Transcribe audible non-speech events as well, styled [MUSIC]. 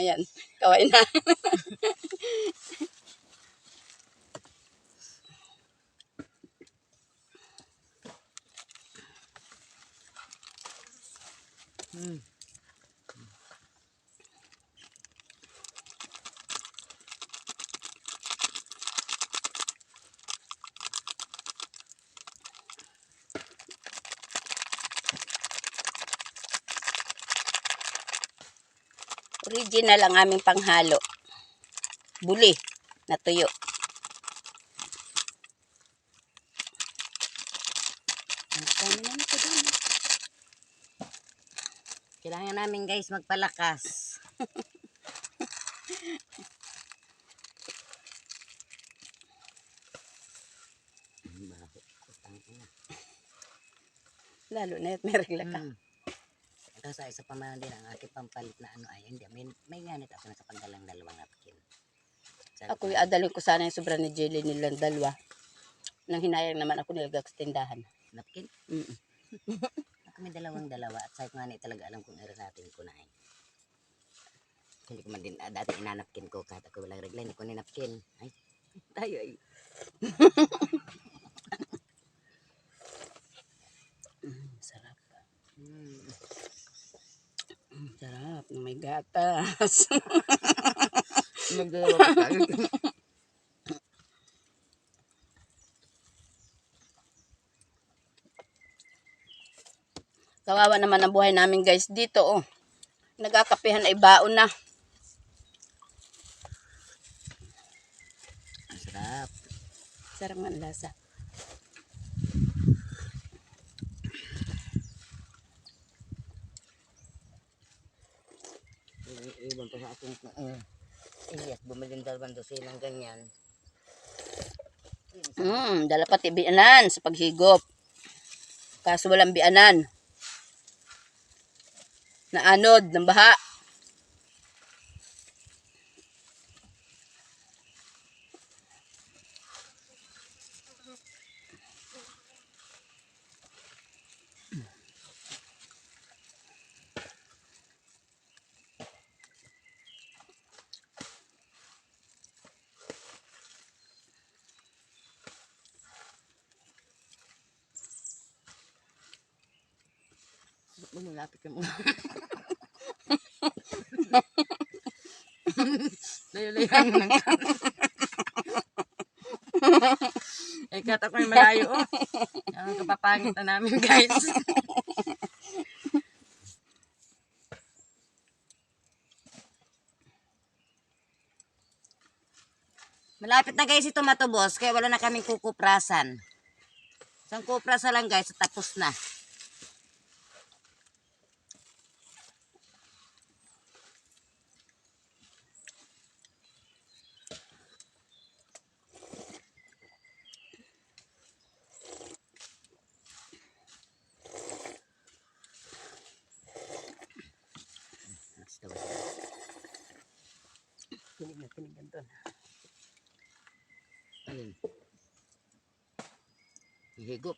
Ayan, kaway na. Hmm. Original ang aming panghalo. Buli na tuyo. Kailangan namin guys magpalakas. [LAUGHS] Lalo na at may regla ka. Hmm. Ito sa isa pa man din ang aking pampalit na ano ay hindi may may ganit ako nakapagdalang dalawang napkin. Sabi Ako adalin ko sana yung sobra ni Jelly nilang dalawa. Nang hinayang naman ako nilagak sa tindahan. napkin. Mm. [LAUGHS] Ako may dalawang dalawa at sabi ko nga ni talaga alam kung era natin ko na eh. Hindi ko man din, ah, dati inanapkin ko kahit ako walang regla, hindi ko ninapkin. Ay, [LAUGHS] tayo ay. [LAUGHS] Sarap. Mm, Sarap na may gatas. [LAUGHS] Magdalawa pa tayo. [LAUGHS] Kawawa naman ang buhay namin guys dito oh. Nagkakapihan ay baon na. Sarap. Sarap nga ang lasa. Ibang pa sa aking uh, Iyas, bumili ng dalawang dosinang ganyan. Mm, dala pati sa paghigop. Kaso walang bianan. Naanod ng baha. Lumulapit ka mo. Layo-layo mo ng Eh, kata ko yung malayo, oh. Ang kapapangit na namin, guys. Malapit na guys ito matubos, kaya wala na kaming kukuprasan. Isang kuprasa lang guys, tapos na. Na tinig yan doon. Ayun. Hihigop.